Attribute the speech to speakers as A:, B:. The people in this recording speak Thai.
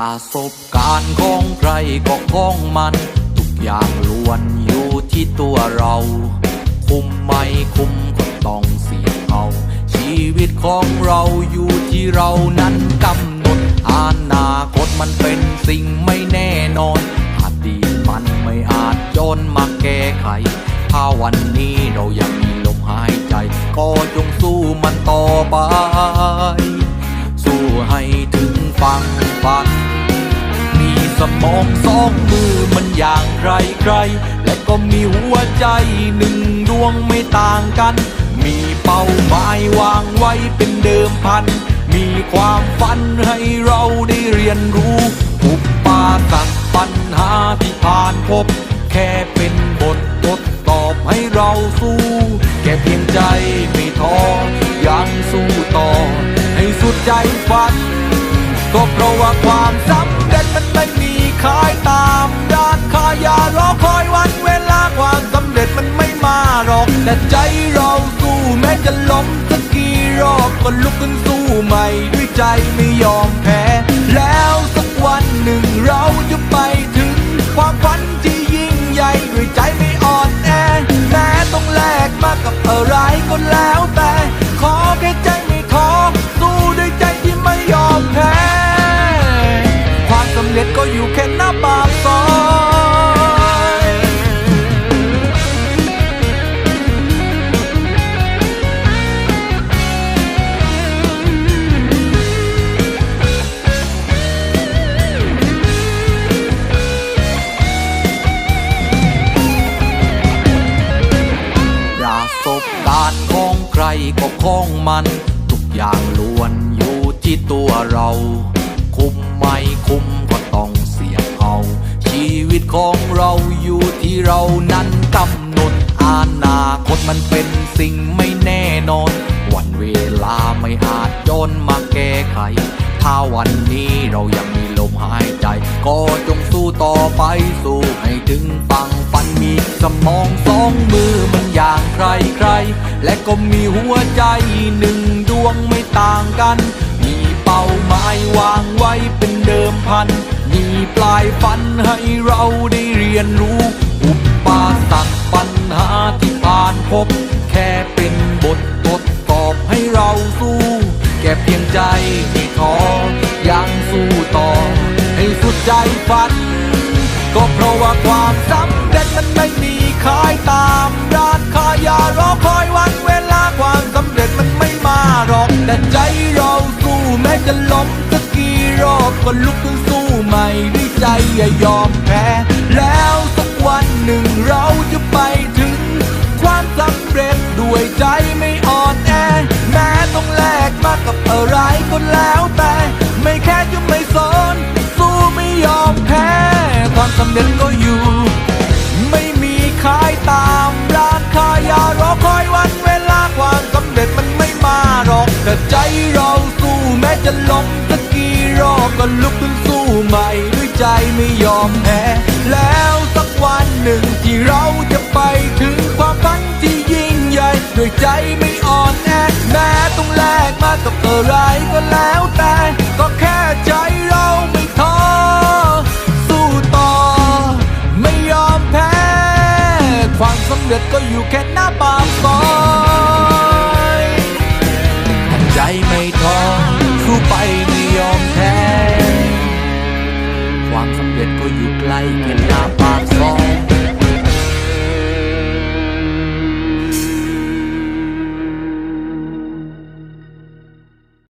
A: ประสบการณ์ของใครก็ของมัน ทุกอย่างล้วนอยู่ที่ตัวเรา คุ้มไม่คุ้มก็ต้องเสี่ยงเอาชีวิตของเราอยู่ที่เรานั้นกำหนดอนาคตมันเป็นสิ่งไม่แน่นอนอดีตมันไม่อาจย้อนมาแก้ไข ถ้าวันนี้เรายังมีลมหายใจ ก็จงสู้มันต่อไป สู้ให้ถึงฟังฝัน สมองสองมือมันอย่างใครใคร และก็มีหัวใจหนึ่งดวงไม่ต่างกัน มีเป้าหมายวางไว้เป็นเดิมพัน มีความฝันให้เราได้เรียนรู้อุปปาสักปัญหาที่ผ่านพบ แค่เป็นบททดตอบให้เราสู้ แค่เพียงใจไม่ท้อยังสู้ต่อ ให้สุดใจฝัน ก็เพราะว่าความ รอบก็ลุกขึ้นสู้ใหม่ด้วยใจไม่ยอม รก็ของมัน ทุกอย่างล้วนอยู่ที่ตัวเรา คุ้มไม่คุ้มก็ต้องเสี่ยงเอาชีวิตของเราอยู่ที่เรานั้นกำหนดอนาคตมันเป็นสิ่งไม่แน่นอน วันเวลาไม่อาจย้อนมาแก้ไข ถ้าวันนี้เรายัง มีลมหายใจ ก็จงสู้ต่อไปสู้ให้ถึงฟังฝันมีสมองสองมือมันอย่างใครใคร และก็มีหัวใจหนึ่งดวงไม่ต่างกัน มีเป้าหมายวางไว้เป็นเดิมพัน มีปลายฝันให้เราได้เรียนรู้ อุปปาสักปัญหาที่ผ่านพบ แค่เป็นบททดสอบให้เราสู้แค่เพียงใจไม่ท้อ ใจฝัน ก็เพราะว่าความสำเร็จมันไม่มีขายตามร้านค้าอย่ารอคอยวันเวลาความสำเร็จมันไม่มาหรอก แต่ใจเราสู้แม้จะล้มสักกี่รอบก็ลุกขึ้นสู้ใหม่ด้วยใจอย่ายอมแพ้ แล้วสักวันหนึ่งเราจะไปถึง ความสำเร็จด้วยใจไม่อ่อนแอแม้ต้องแลกมากับอะไรก็แล้วแต่ ไม่แค่จะ สำเร็จก็อยู่ ไม่มีขายตามร้านค้ายารอคอยวันเวลาความสำเร็จมันไม่มาหรอกแต่ใจเราสู้แม้จะล้มสักกี่รอบก็ลุกขึ้นสู้ใหม่ด้วยใจไม่ยอมแพ้แล้วสักวันหนึ่งที่เราจะไปถึงความฝันที่ยิ่งใหญ่ด้วยใจไม่อ่อนแอแม้ต้องแลกมากับอะไรก็แล้วแต่ เลือดก็อยู่แค่หน้าปากซอยใจไม่ท้อสู้ไปไม่ยอมแพ้ ความสำเร็จก็อยู่ใกล้